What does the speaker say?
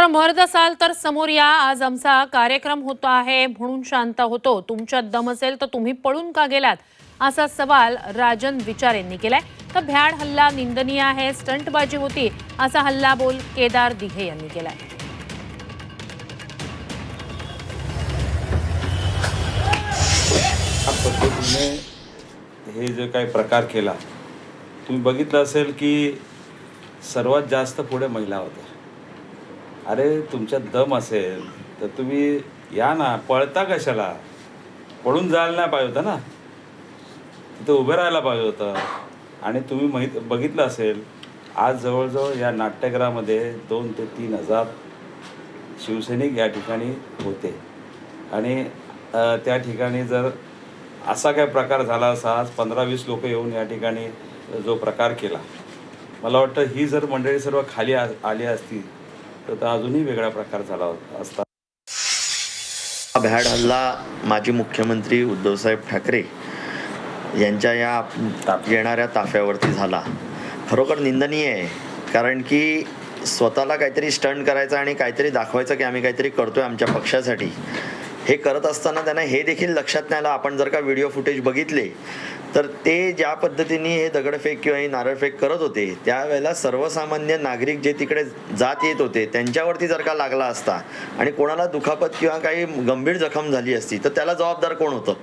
तर मर्द असाल तर समोर या. आज आमचा कार्यक्रम होतो आहे. म्हणून शांत होतो. तुमच्यात दम असेल तर तुम्ही पळून का गेलात? असा सवाल राजन विचार यांनी केलाय. तर भ्याड हल्ला निंदनीय आहे. स्टंटबाजी होती. असा हल्ला बोल केदार दिघे यांनी केलाय. हे जे काही प्रकार केला तुम्ही बघितलं असेल की सर्वात जास्त पुढे महिला होत्या. अरे तुमच्यात दम असेल तर तुम्ही या ना पळता कशाला? पळून जायला नाही पाहिजे होतं ना? तिथं उभं राहायला पाहिजे होतं. आणि तुम्ही माहीत बघितलं असेल आज जवळजवळ या नाट्यगृहामध्ये दोन ते तीन हजार शिवसैनिक या ठिकाणी होते. आणि त्या ठिकाणी जर असा काय प्रकार झाला असा आज पंधरा वीस लोक येऊन या ठिकाणी जो प्रकार केला. मला वाटतं ही जर मंडळी सर्व खाली आ आली असती तर तो अजूनही वेगळा प्रकार झाला होता- असता. हा भ्याड हल्ला माजी मुख्यमंत्री उद्धवसाहेब ठाकरे यांच्या या येणाऱ्या ताफ्यावरती झाला. खरोखर निंदनीय आहे कारण की स्वतःला काहीतरी स्टंट करायचं आणि काहीतरी दाखवायचं की आम्ही काहीतरी करतोय आमच्या पक्षासाठी. हे करत असताना त्यांना हे देखील लक्षात नाही आलं आपण जर का व्हिडिओ फुटेज बघितले तर ते ज्या पद्धतीने हे दगडफेक किंवा हे नारळफेक करत होते त्यावेळेला सर्वसामान्य नागरिक जे तिकडे जात येत होते त्यांच्यावरती जर का लागला असता आणि कोणाला दुखापत किंवा काही गंभीर जखम झाली असती तर त्याला जबाबदार कोण होतं?